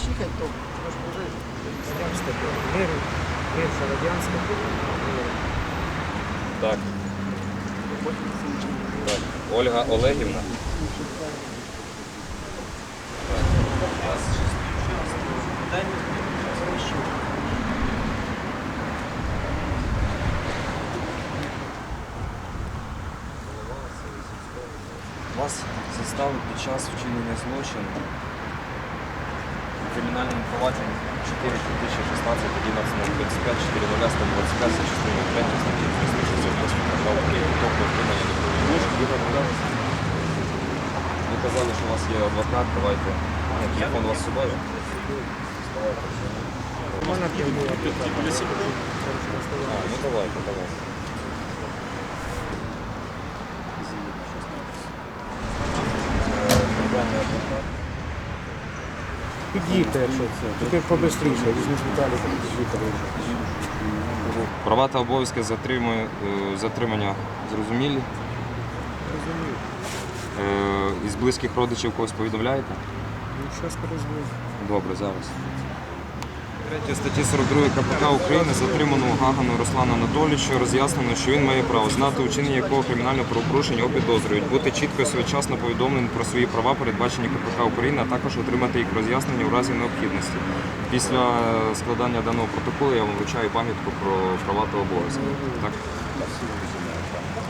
рассчитать, то может уже славянское было. Мир, мир славянское Так. так. Ольга Олегівна. Вас заставили під час вчинення злочину кримінальному провадженні 4 2016 11 25 4 0 125 за частиною 3 статті 368 права України. Тобто вчинення неправомірного. Ви казали, що у вас є адвокат, давайте. Ні, телефон у вас з собою? Можна б я був А, ну давайте, давайте. Під'їдьте, якщо це. Тільки побистріше, візьміть Віталіка, під'їдьте. Права та обов'язки затримання, е, затримання зрозумілі. Розумію. Е, Із близьких родичів когось повідомляєте? Ну, щас перезвоню. Добре, зараз. 3 статті 42 КПК України затримано Гагану Руслана Анатолійовича роз'яснено, що він має право знати учинення якого кримінального правопорушення його підозрюють, бути чітко і своєчасно повідомленим про свої права, передбачені КПК України, а також отримати їх роз'яснення у разі необхідності. Після е, складання даного протоколу я вам вручаю пам'ятку про права та обов'язки. Так?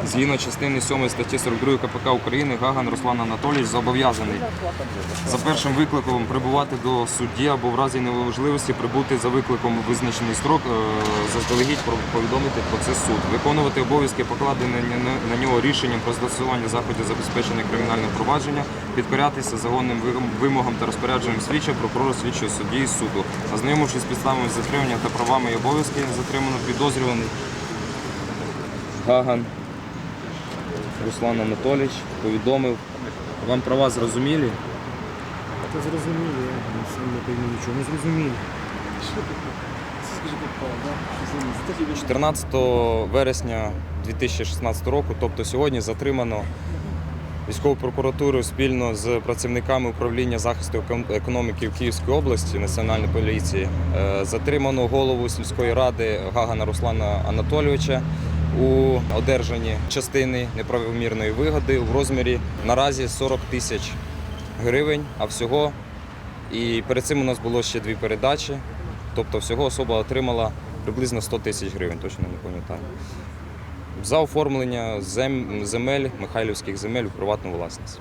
Згідно частини 7 статті 42 КПК України Гаган Руслан Анатолійович зобов'язаний за першим викликом прибувати до судді або в разі неможливості прибути за викликом у визначений строк, е, заздалегідь повідомити про це суд, виконувати обов'язки, покладені на- на нього рішенням про застосування заходів забезпечення кримінального провадження, підкорятися загонним вимогам та розпорядженням слідчого, прокурора, слідчого судді і суду, ознайомившись з підставами затримання та правами і обов'язки затримано підозрюваний Гаган Руслан Анатолійович повідомив. Вам права зрозумілі? Це зрозуміло, я сам не пойму нічого. Ну зрозуміло. 14 вересня 2016 року, тобто сьогодні, затримано військовою прокуратурою спільно з працівниками управління захисту економіки в Київській області Національної поліції. е, Затримано голову сільської ради Гагана Руслана Анатолійовича у одержанні частини неправомірної вигоди в розмірі наразі 40 тисяч гривень, а всього. І перед цим у нас було ще дві передачі. Тобто всього особа отримала приблизно 100 тисяч гривень, точно не пам'ятаю. За оформлення земель, Михайлівських земель у приватну власність.